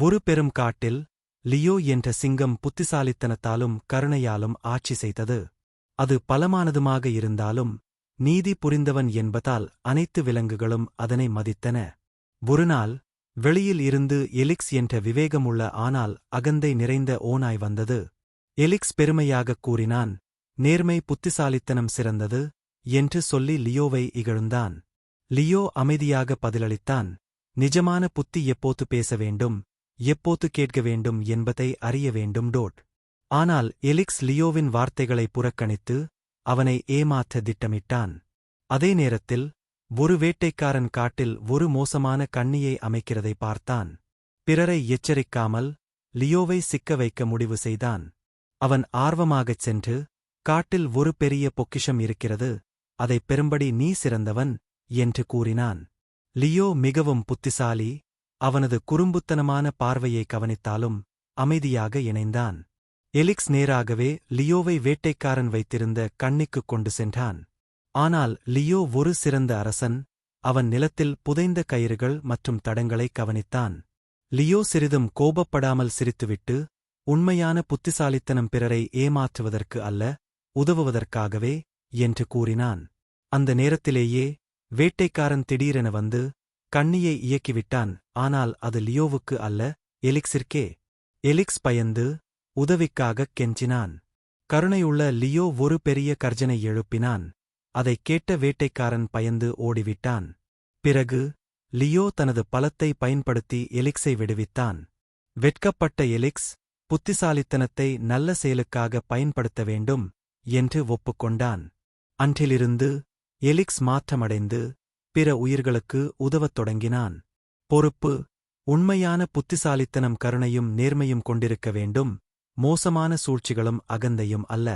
ஒரு பெரும் காட்டில் லியோ என்ற சிங்கம் புத்திசாலித்தனத்தாலும் கருணையாலும் ஆட்சி செய்தது. அது பலமானதுமாக இருந்தாலும் நீதி புரிந்தவன் என்பதால் அனைத்து விலங்குகளும் அதனை மதித்தன. ஒருநாள் வெளியில் இருந்து எலிக்ஸ் என்ற விவேகமுள்ள ஆனால் அகந்தை நிறைந்த ஓனாய் வந்தது. எலிக்ஸ் பெருமையாகக் கூறினான் நேர்மை புத்திசாலித்தனம் சிறந்தது என்று சொல்லி லியோவை இகழ்ந்தான். லியோ அமைதியாக பதிலளித்தான் நிஜமான புத்தி எப்போது பேச வேண்டும்? எப்போது கேட்க வேண்டும் என்பதை அறிய வேண்டும் டோட். ஆனால் எலிக்ஸ் லியோவின் வார்த்தைகளை புறக்கணித்து அவனை ஏமாற்ற திட்டமிட்டான். அதே நேரத்தில் ஒரு வேட்டைக்காரன் காட்டில் ஒரு மோசமான கண்ணியை அமைக்கிறதை பார்த்தான். பிறரை எச்சரிக்காமல் லியோவை சிக்க வைக்க முடிவு செய்தான். அவன் ஆர்வமாகச் சென்று காட்டில் ஒரு பெரிய பொக்கிஷம் இருக்கிறது அதைப் பெறும்படி நீ சிறந்தவன் என்று கூறினான். லியோ மிகவும் புத்திசாலி அவனது குறும்புத்தனமான பார்வையை கவனித்தாலும் அமைதியாக இணைந்தான். எலிக்ஸ் நேராகவே லியோவை வேட்டைக்காரன் வைத்திருந்த கண்ணிக்குக் கொண்டு சென்றான். ஆனால் லியோ ஒரு சிறந்த அரசன் அவன் நிலத்தில் புதைந்த கயிறுகள் மற்றும் தடங்களை கவனித்தான். லியோ சிறிதும் கோபப்படாமல் சிரித்துவிட்டு உண்மையான புத்திசாலித்தனம் பிறரை ஏமாற்றுவதற்கு அல்ல உதவுவதற்காகவே என்று கூறினான். அந்த நேரத்திலேயே வேட்டைக்காரன் திடீரென வந்து கண்ணியை இயக்கிவிட்டான். ஆனால் அது லியோவுக்கு அல்ல எலிக்ஸிற்கே. எலிக்ஸ் பயந்து உதவிக்காகக் கெஞ்சினான். கருணையுள்ள லியோ ஒரு பெரிய கர்ஜனை எழுப்பினான். அதைக் கேட்ட வேட்டைக்காரன் பயந்து ஓடிவிட்டான். பிறகு லியோ தனது பலத்தை பயன்படுத்தி எலிக்ஸை விடுவித்தான். வெட்கப்பட்ட எலிக்ஸ் புத்திசாலித்தனத்தை நல்ல செயலுக்காக பயன்படுத்த வேண்டும் என்று ஒப்புக்கொண்டான். அன்றிலிருந்து எலிக்ஸ் மாற்றமடைந்து பிற உயிர்களுக்கு உதவத் தொடங்கினான். பொறுப்பு உண்மையான புத்திசாலித்தனம் கருணையும் நேர்மையும் கொண்டிருக்க வேண்டும். மோசமான சூழ்ச்சிகளும் அகந்தையும் அல்ல.